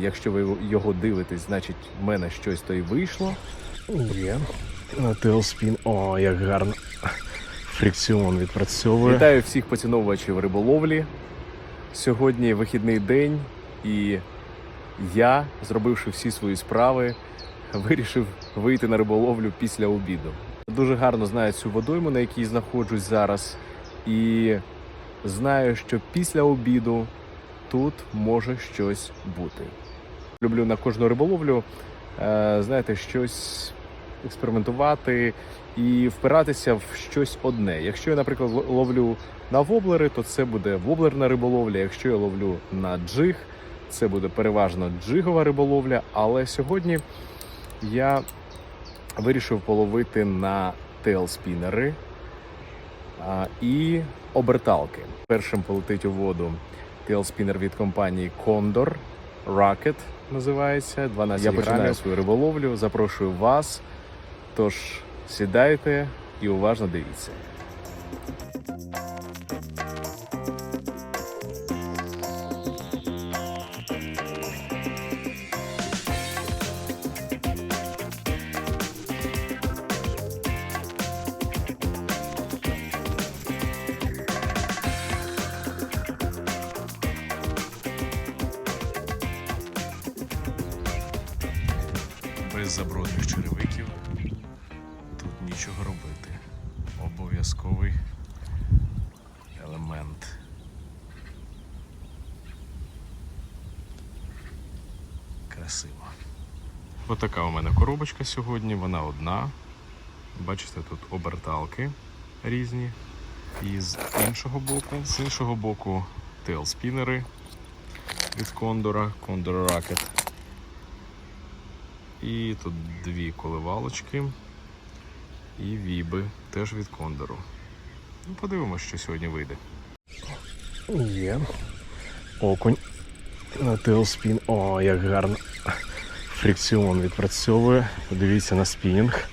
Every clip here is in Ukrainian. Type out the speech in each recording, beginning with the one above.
Якщо ви його дивитесь, значить в мене щось то й вийшло. Є. На тейлспін. О, як гарно. Фрикціон відпрацьовує. Вітаю всіх поціновувачів риболовлі. Сьогодні вихідний день, і я, зробивши всі свої справи, вирішив вийти на риболовлю після обіду. Дуже гарно знаю цю водойму, на якій знаходжусь зараз, і знаю, що після обіду тут може щось бути. Люблю на кожну риболовлю, е, знаєте, щось експериментувати і впиратися в щось одне. Якщо я, наприклад, ловлю на воблери, то це буде воблерна риболовля. Якщо я ловлю на джиг, це буде переважно джигова риболовля. Але сьогодні я вирішив половити на тейлспінери і оберталки. Першим полетить у воду тейлспінер від компанії Condor Rocket називається. 12 Я починаю грамів. свою риболовлю. Запрошую вас. Тож сідайте і уважно дивіться. Забродних черевиків тут нічого робити. Обов'язковий елемент. Красиво. Отака у мене коробочка сьогодні, вона одна. Бачите, тут оберталки різні. І з іншого боку, з іншого боку тейлспінери від кондора, Condor Rocket. І тут дві коливалочки і віби теж від кондору. Ну, подивимось, що сьогодні вийде. Є. Окунь на тейлспін. О, як гарно. Фрикціон відпрацьовує. Подивіться на спінінг.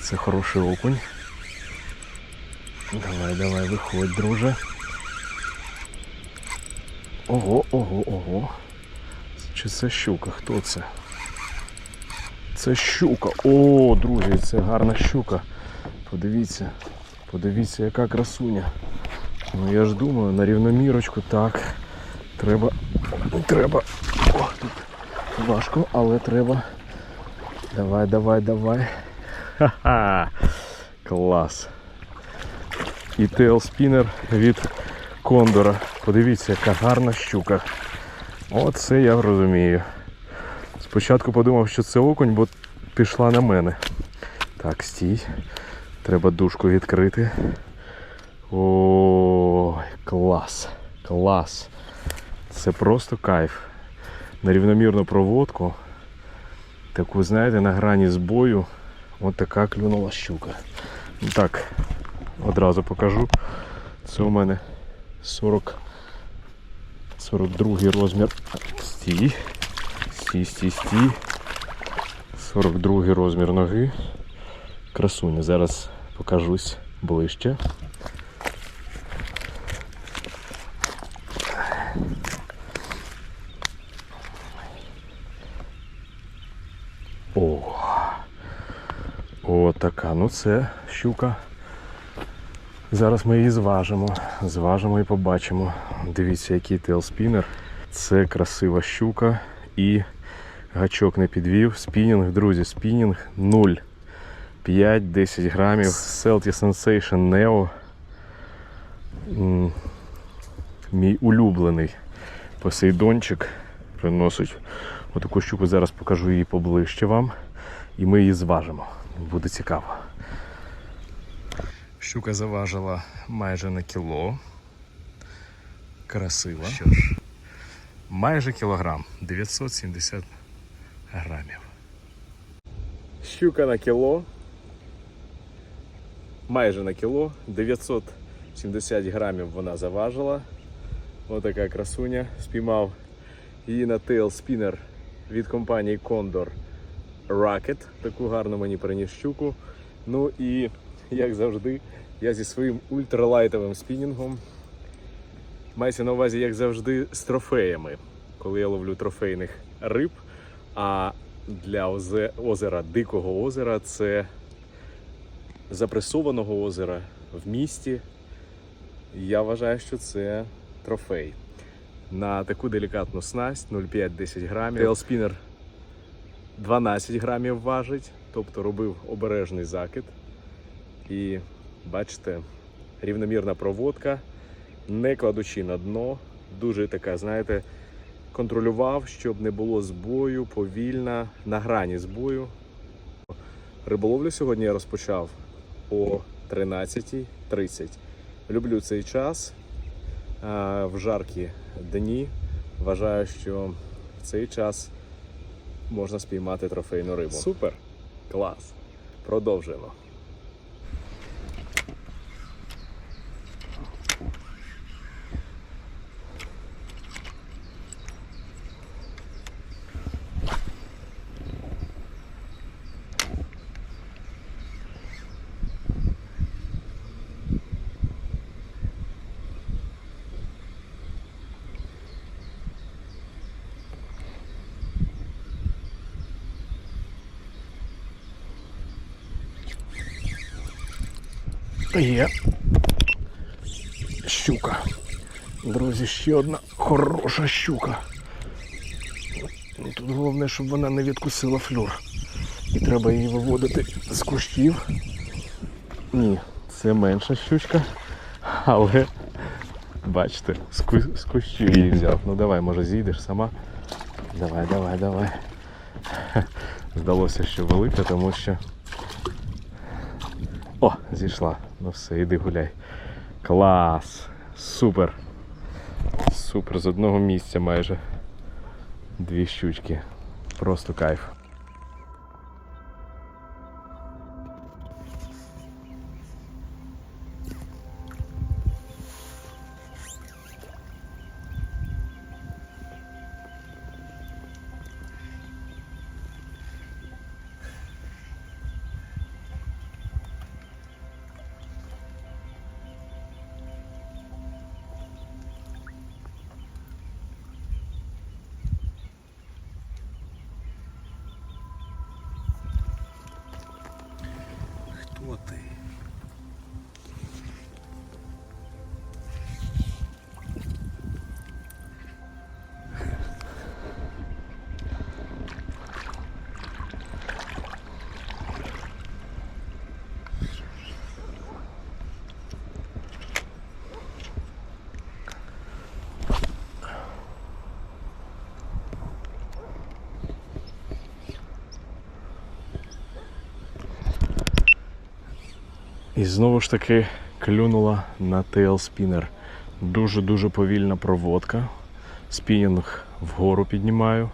Це хороший окунь. Давай, давай, виходь, друже. Ого, ого, ого. Чи це щука? Хто це? Це щука. О, друзі, це гарна щука. Подивіться, подивіться, яка красуня. Ну я ж думаю, на рівномірочку так. Треба. Треба. О, тут важко, але треба. Давай, давай, давай. Ха-ха. Клас. І тейлспінер від кондора. Подивіться, яка гарна щука. Оце я розумію. Спочатку подумав, що це окунь, бо пішла на мене. Так, стій. Треба дужку відкрити. Ой, клас. Клас. Це просто кайф. На рівномірну проводку. Таку, знаєте, на грані збою. От така клюнула щука. Так, одразу покажу. Це у мене 40 42 розмір. Стій. Стій, стій, стій. 42 розмір ноги. Красуня. Зараз покажусь ближче. О, О, така. Ну це щука. Зараз ми її зважимо. Зважимо і побачимо. Дивіться, який тейлспінер. Це красива щука і гачок не підвів. Спінінг, друзі, спінінг 0. 5-10 грамів. Celtic Sensation Neo. Мій улюблений посейдончик приносить отаку щуку. Зараз покажу її поближче вам. І ми її зважимо. Буде цікаво. Щука заважила майже на кіло. Красива. Що ж, майже кілограм. 970 грамів. Щука на кіло. Майже на кіло. 970 грамів вона заважила. Отака красуня. Спіймав її на тейл-спінер від компанії Condor Rocket. Таку гарну мені приніс щуку. Ну і, як завжди, я зі своїм ультралайтовим спінінгом. Мається на увазі, як завжди, з трофеями. Коли я ловлю трофейних риб. А для озера Дикого озера це запресованого озера в місті. Я вважаю, що це трофей. На таку делікатну снасть 0,5-10 грамів. Тейлспінер 12 грамів важить, тобто робив обережний закид. І бачите, рівномірна проводка, не кладучи на дно. Дуже така, знаєте, контролював, щоб не було збою, повільна, на грані збою. Риболовлю сьогодні я розпочав о 13.30. Люблю цей час в жаркі дні. Вважаю, що в цей час можна спіймати трофейну рибу. Супер! Клас! Продовжуємо. Є. Щука. Друзі, ще одна хороша щука. Тут головне, щоб вона не відкусила флюр. І треба її виводити з кущів. Ні, це менша щучка, але бачите, з кущів її взяв. Ну давай, може зійдеш сама. Давай, давай, давай. Здалося, що велика, тому що о, зійшла. Ну все, іди гуляй. Клас! Супер! Супер, з одного місця майже. Дві щучки. Просто кайф. І знову ж таки клюнула на тейлспінер. Дуже-дуже повільна проводка. Спінінг вгору піднімаю.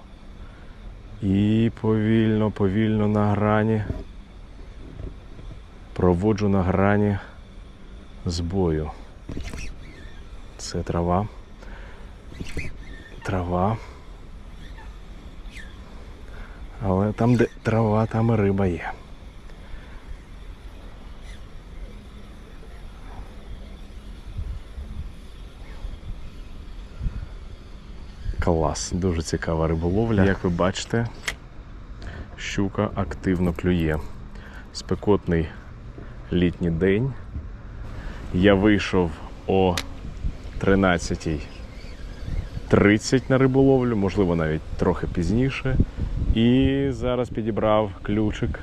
І повільно, повільно на грані. Проводжу на грані збою. Це трава. Трава. Але там, де трава, там і риба є. Клас, дуже цікава риболовля. Як ви бачите, щука активно клює. Спекотний літній день. Я вийшов о 13.30 на риболовлю, можливо, навіть трохи пізніше. І зараз підібрав ключик.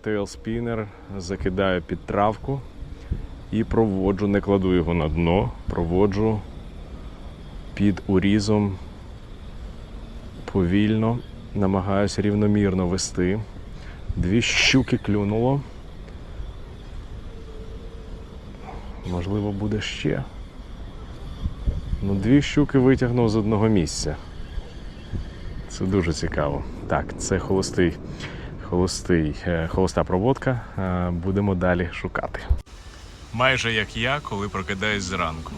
Тейлспінер, закидаю під травку і проводжу, не кладу його на дно, проводжу під урізом повільно, намагаюся рівномірно вести. Дві щуки клюнуло. Можливо, буде ще. Ну, дві щуки витягнув з одного місця. Це дуже цікаво. Так, це холостий, холостий, е, холоста проводка. Е, Будемо далі шукати. Майже як я, коли прокидаюсь зранку.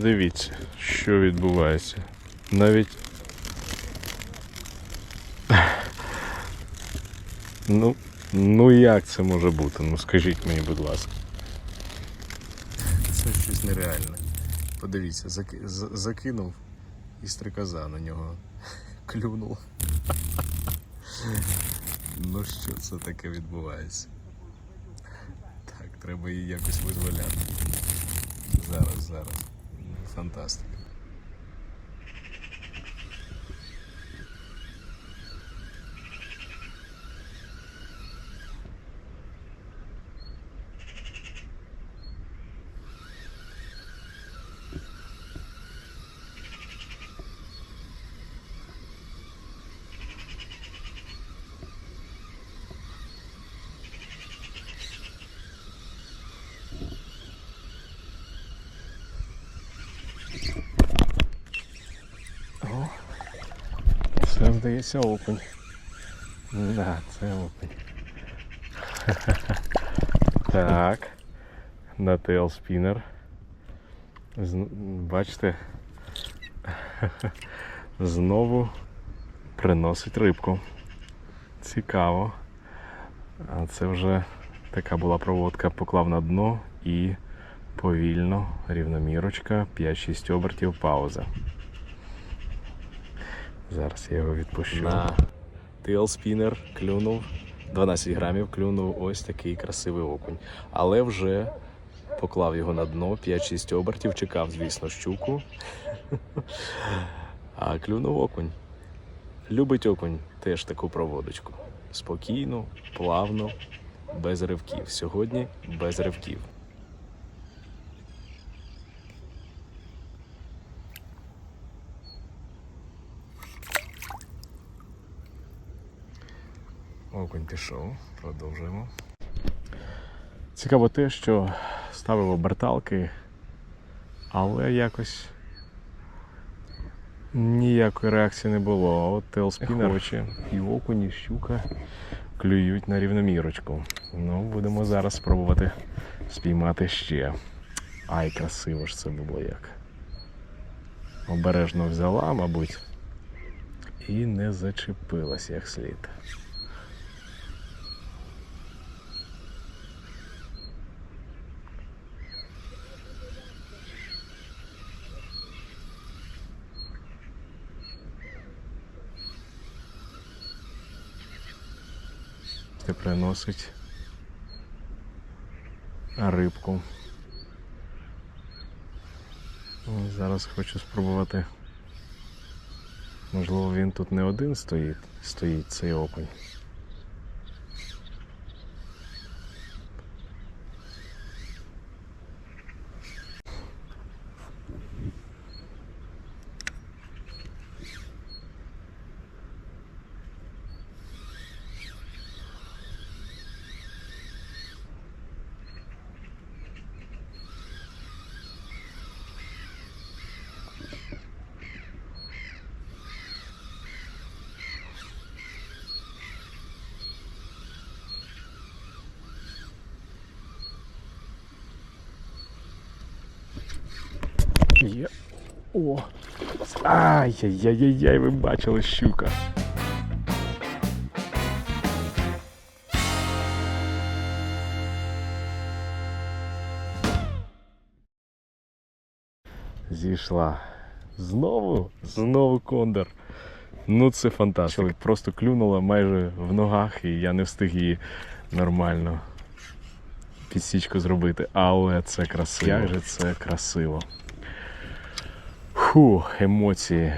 Подивіться, що відбувається. Навіть. Ну, ну як це може бути? Ну скажіть мені, будь ласка. Це щось нереальне. Подивіться, заки- закинув і стрикоза на нього клюнув. Ну що це таке відбувається? Так, треба її якось визволяти. Зараз, зараз. Фантастика. О, це здається окунь. Да, це окунь. Так. На тейлспінер. З- Бачите, знову приносить рибку. Цікаво. А це вже така була проводка, поклав на дно і повільно, рівномірочка, 5-6 обертів, пауза. Зараз я його відпущу. На тейлспінер клюнув 12 грамів, клюнув ось такий красивий окунь. Але вже поклав його на дно, 5-6 обертів, чекав, звісно, щуку. А клюнув окунь. Любить окунь теж таку проводочку. Спокійно, плавно, без ривків. Сьогодні без ривків. Окунь пішов, продовжуємо. Цікаво те, що ставив оберталки, але якось ніякої реакції не було. А От тейлспінер хоче і окунь, і щука клюють на рівномірочку. Ну, будемо зараз спробувати спіймати ще. Ай, красиво ж це було як. Обережно взяла, мабуть, і не зачепилась як слід. Приносить рибку. Ось Зараз хочу спробувати. Можливо, він тут не один стоїть, стоїть цей окунь. Є. О! Ай-яй-яй-яй, ви бачили щука. Зійшла. Знову? Знову кондор. Ну це фантастика. Просто клюнула майже в ногах, і я не встиг її нормально підсічку зробити. Але це красиво. Як же це красиво. Фу, емоції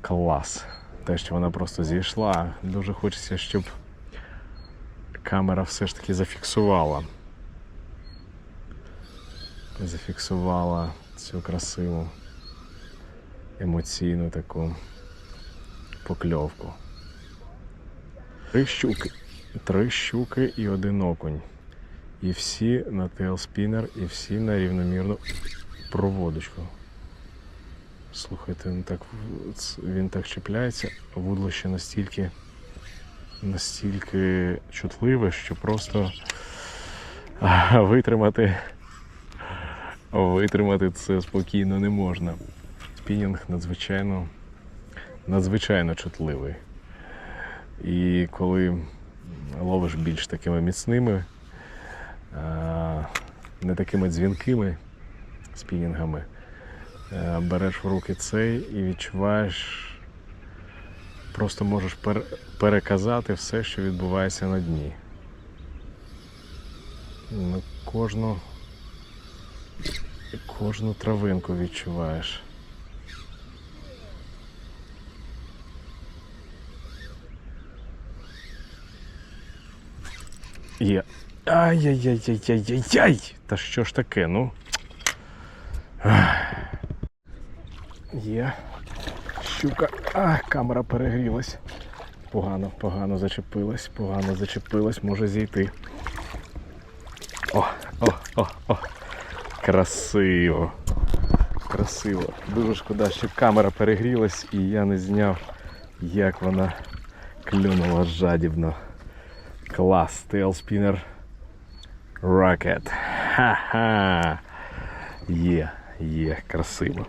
клас. Те, що вона просто зійшла. Дуже хочеться, щоб камера все ж таки зафіксувала. Зафіксувала цю красиву емоційну таку покльовку. Три щуки. Три щуки і один окунь. І всі на тейлспінер, і всі на рівномірну проводочку. Слухайте, він так, він так чіпляється, вудло ще настільки, настільки чутливе, що просто витримати Витримати це спокійно не можна. Спінінг надзвичайно, надзвичайно чутливий. І коли ловиш більш такими міцними, не такими дзвінкими спінінгами, береш в руки цей і відчуваєш, просто можеш пер- переказати все, що відбувається на дні. Ну, кожну, кожну травинку відчуваєш. Є. Ай-яй-яй-яй-яй-яй! Та що ж таке, ну? Ах. Є. Щука. А, камера перегрілась. Погано, погано зачепилась, погано зачепилась, може зійти. О, о, о, о. Красиво. Красиво. Дуже шкода, що камера перегрілась і я не зняв, як вона клюнула жадібно. Клас, Tailspinner Rocket. Ха-ха. Є, є, красиво.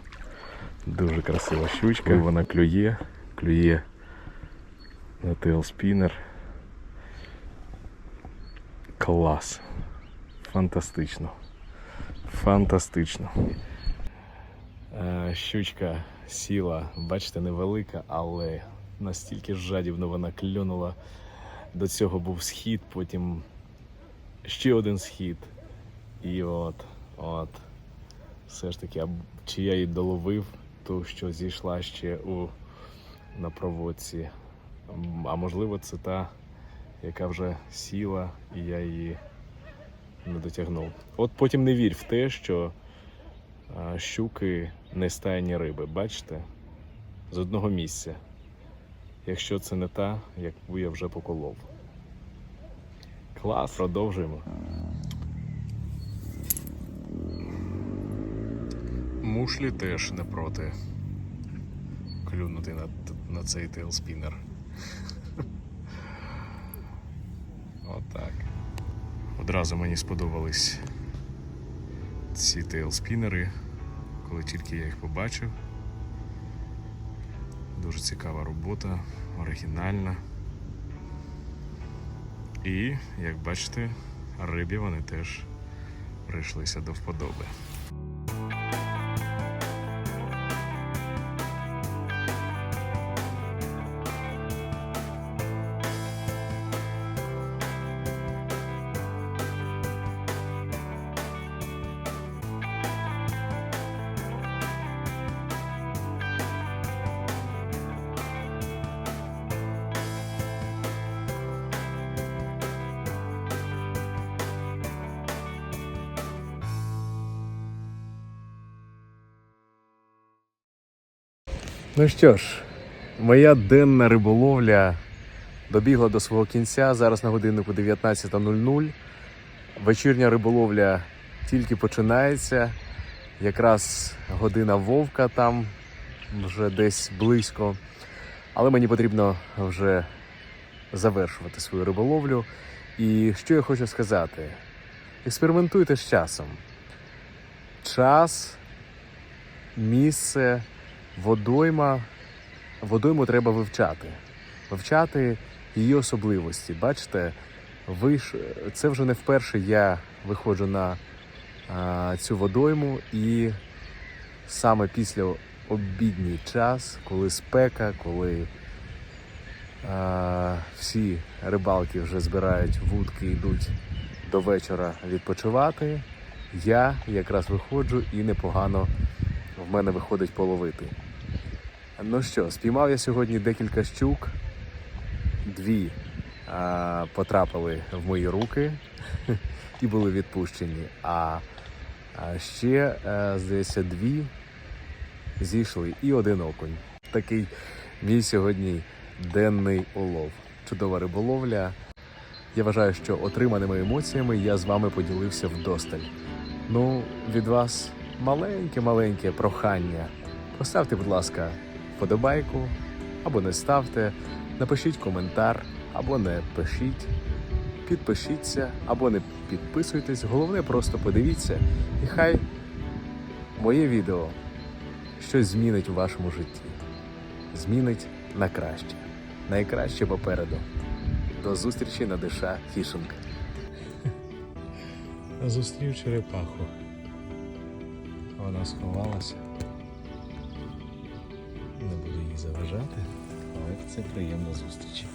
Дуже красива щучка, вона клює, клює на Tailspinner. Клас. Фантастично. Фантастично. Е, щучка сіла, бачите, невелика, але настільки жадібно вона клюнула. До цього був схід, потім ще один схід. І от, от. Все ж таки, чи я її доловив, ту, що зійшла ще у, на проводці. А можливо, це та, яка вже сіла, і я її не дотягнув. От потім не вірь в те, що щуки не стайні риби. Бачите? З одного місця. Якщо це не та, яку я вже поколов. Клас, продовжуємо. Мушлі теж не проти клюнути на, на цей тейлспінер. Отак. Одразу мені сподобались ці тейлспінери, коли тільки я їх побачив. Дуже цікава робота, оригінальна. І, як бачите, рибі вони теж прийшлися до вподоби. Ну що ж, моя денна риболовля добігла до свого кінця. Зараз на годиннику 19.00. Вечірня риболовля тільки починається. Якраз година вовка там вже десь близько. Але мені потрібно вже завершувати свою риболовлю. І що я хочу сказати: експериментуйте з часом. Час, місце, водойма. Водойму треба вивчати. Вивчати її особливості. Бачите, ви ж, це вже не вперше я виходжу на а, цю водойму, і саме після обідній час, коли спека, коли а, всі рибалки вже збирають вудки, йдуть до вечора відпочивати, я якраз виходжу і непогано в мене виходить половити. Ну що, спіймав я сьогодні декілька щук. Дві а, потрапили в мої руки і були відпущені. А, а ще, а, здається, дві зійшли і один окунь. Такий мій сьогодні денний улов. Чудова риболовля. Я вважаю, що отриманими емоціями я з вами поділився вдосталь. Ну, від вас маленьке-маленьке прохання. Поставте, будь ласка, вподобайку або не ставте, напишіть коментар або не пишіть, підпишіться або не підписуйтесь. Головне, просто подивіться, і хай моє відео щось змінить у вашому житті. Змінить на краще. Найкраще попереду. До зустрічі на Диша Фішинг. Зустрів черепаху. Вона сховалася. Не буду їй заважати, але це приємна зустріч.